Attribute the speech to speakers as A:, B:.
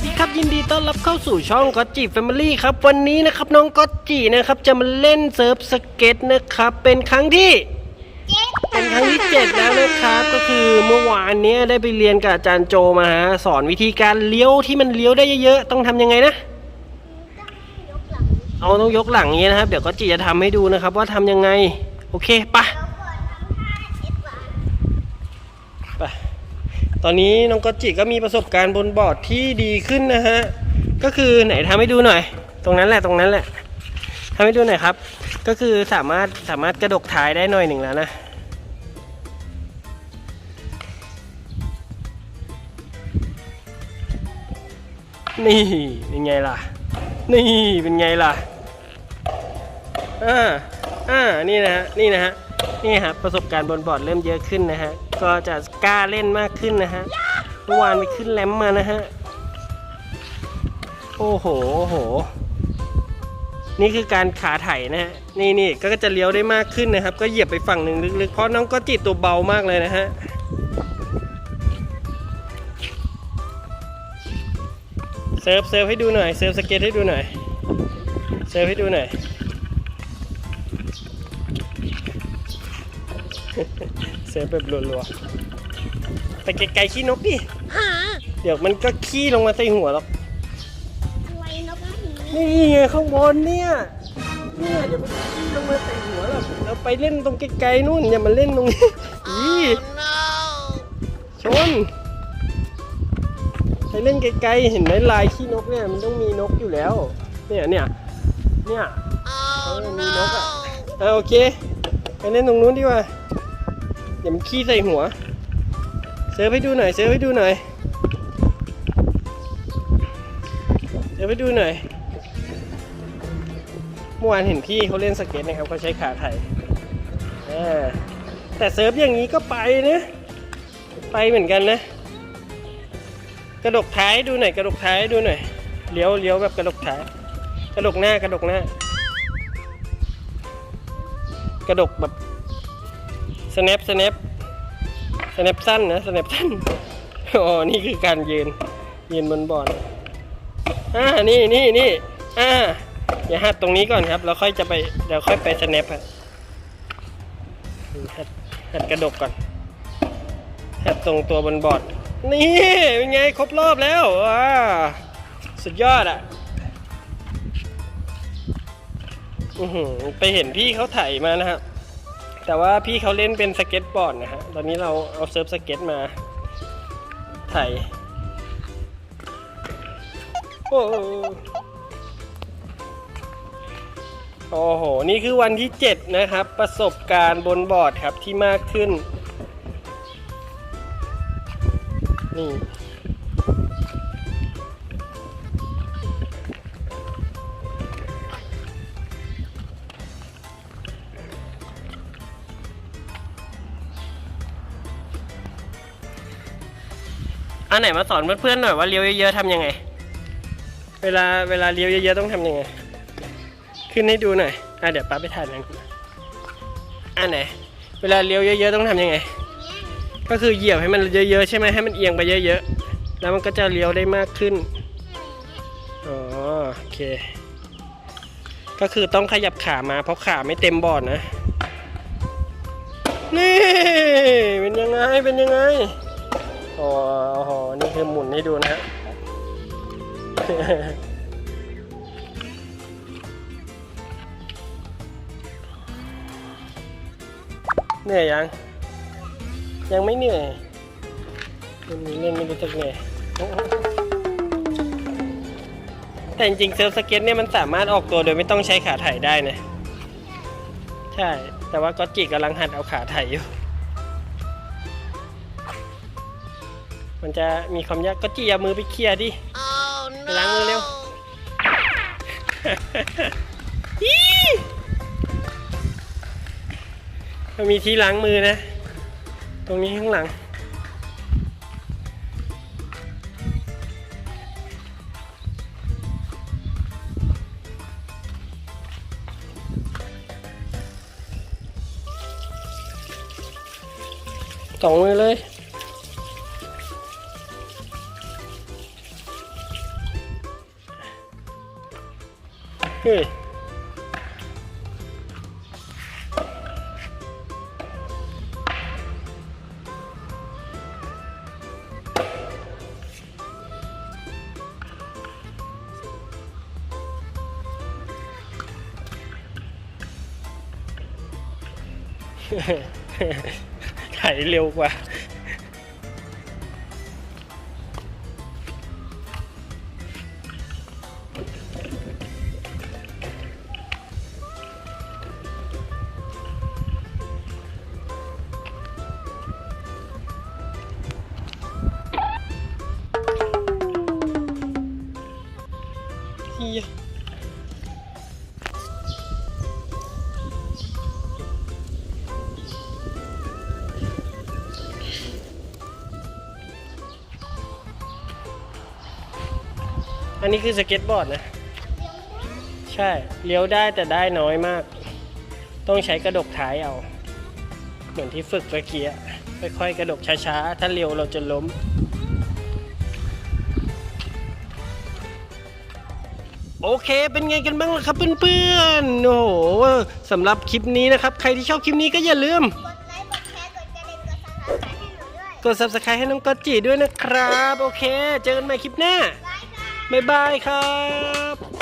A: สวัสดีครับยินดีต้อนรับเข้าสู่ช่องก็จิแฟมิลี่ครับ วันนี้นะครับน้องก็จินะครับจะมาเล่นเซิร์ฟสเก็ตนะครับ เป็นครั้งที่เป็นครั้งที่เจ็ดแล้วนะครับ ก็คือเมื่อวานเนี้ยได้ไปเรียนกับอาจารย์โจมาฮะสอนวิธีการเลี้ยวที่มันเลี้ยวได้เยอะๆต้องทำยังไงนะเอาต้องยกหลังอย่างนี้นะครับ เดี๋ยวก็จิจะทำให้ดูนะครับ ว่าทำยังไง โอเคปะไป ตอนนี้น้องก็จิก็มีประสบการณ์บนบอร์ดที่ดีขึ้นนะฮะ ก็คือไหนทำให้ดูหน่อย ตรงนั้นแหละตรงนั้นแหละทำให้ดูหน่อยครับ ก็คือสามารถสามารถกระดกท้ายได้หน่อยหนึ่งแล้วนะนี่เป็นไงล่ะ นี่เป็นไงล่ะอ่าอ่านี่นะฮะนี่นะฮะ นี่ฮะประสบการณ์บนบอร์ดเริ่มเยอะขึ้นนะฮะ ก็จะกล้าเล่นมากขึ้นนะฮะเมื่อวานไปขึ้นแรมมานะฮะ โอ้โหโอ้โห นี่คือการขาไถนะฮะ นี่นี่ก็จะเลี้ยวได้มากขึ้นนะครับ ก็เหยียบไปฝั่งหนึ่งลึกๆ เพราะน้องก็จิตตัวเบามากเลยนะฮะเซิร์ฟเซิร์ฟให้ดูหน่อย เซิร์ฟสเก็ตให้ดูหน่อย เซิร์ฟให้ดูหน่อย เซิร์ฟแบบรัวๆไปไกลๆขี้นกดิเดี๋ยวมันก็ขี้ลงมาใส่หัวหรอก
B: ไว้นกมาถึง
A: นี่ไงข้างบนเนี่ย เนี่ยเดี๋ยวมันขี้ลงมาใส่หัวหรอกเราไปเล่นตรงไกลๆนู่นอย่ามาเล่นตรงนี้ อีชน ไปเล่นไกลๆเห็นไหมลายขี้นกเนี่ยมันต้องมีนกอยู่แล้ว เนี่ยเนี่ยเนี่ยเออมีนกอะเออโอเค ไปเล่นตรงนู้นดีกว่า เดี๋ยวมันขี้ใส่หัว เซิร์ฟให้ดูหน่อย เซิร์ฟให้ดูหน่อย เซิร์ฟให้ดูหน่อย เมื่อวานเห็นพี่เขาเล่นสเก็ตนะครับเขาใช้ขาไถเออแต่เซิร์ฟอย่างนี้ก็ไปนะ ไปเหมือนกันนะ กระดกท้ายดูหน่อย กระดกท้ายดูหน่อย เลี้ยวเลี้ยวแบบกระดกท้าย กระดกหน้ากระดกหน้ากระดกแบบ snap snap snap สั้นนะ snap สั้นอ๋อนี่คือการยืนยืนบนบอร์ดอ่านี่นี่นี่อ่าอย่าหัดตรงนี้ก่อนครับแล้วค่อยจะไปเดี๋ยวค่อยไป snap ฮะหัดหัดกระดกก่อนหัดตรงตัวบนบอร์ดนี่เป็นไงครบรอบแล้วว้าสุดยอดอะอือไปเห็นพี่เขาถ่ายมานะครับ แต่ว่าพี่เขาเล่นเป็นสเก็ตบอร์ดนะฮะ ตอนนี้เราเอาเซิร์ฟสเก็ตมาถ่ายโอ้โหโอ้โห นี่คือวันที่ 7 นะครับ ประสบการณ์บนบอร์ดครับที่มากขึ้น นี่ อันไหนมาสอนเพื่อนๆหน่อยว่าเลี้ยวเยอะๆทำยังไง เวลาเวลาเลี้ยวเยอะๆต้องทำยังไง ขึ้นให้ดูหน่อย อะเดี๋ยวป้าไปถ่ายนั่นอันไหน เวลาเลี้ยวเยอะๆต้องทำยังไง ก็คือเหยียบให้มันเยอะๆใช่ไหมให้มันเอียงไปเยอะๆ แล้วมันก็จะเลี้ยวได้มากขึ้น อ๋อโอเค ก็คือต้องขยับขามาเพราะขาไม่เต็มบอร์ดนะ นี่ เป็นยังไง เป็นยังไง โอ้โห นี่คือหมุนให้ดูนะฮะเหนื่อยยัง ยังไม่เหนื่อยวันนี้เล่นไม่รู้จักเหนื่อยแต่จริงๆเซิร์ฟสเก็ตเนี่ยมันสามารถออกตัวโดยไม่ต้องใช้ขาไถ่ได้นะ ใช่ แต่ว่าก็จิกำลังหัดเอาขาไถ่อยู่ มันจะมีความยากก็จีเอามือไปเคลียร์ดิไปล้างมือเร็วอี๋มันมีที่ล้างมือนะ ตรงนี้ข้างหลัง สองมือเลย เฮ้ยไนนี้คือสเก็ตบอร์ดนะ ใช่ เลี้ยวได้แต่ได้น้อยมาก ต้องใช้กระดกท้ายเอา เหมือนที่ฝึกเมื่อกี้อะค่อยๆกระดกช้าๆ ถ้าเร็วเราจะล้ม โอเคเป็นไงกันบ้างล่ะครับเพื่อนๆ โอ้โหสำหรับคลิปนี้นะครับ ใครที่ชอบคลิปนี้ก็อย่าลืม
B: กดไลค์กดแชร์กดกระดิ่งกดซับสไครต์ให้หนูด้วย
A: กด subscribe ให้น้องก๊อตจีด้วยนะครับ โอเค เจอกันใหม่คลิปหน้า
B: บายค่ะ
A: บ๊ายบายครับ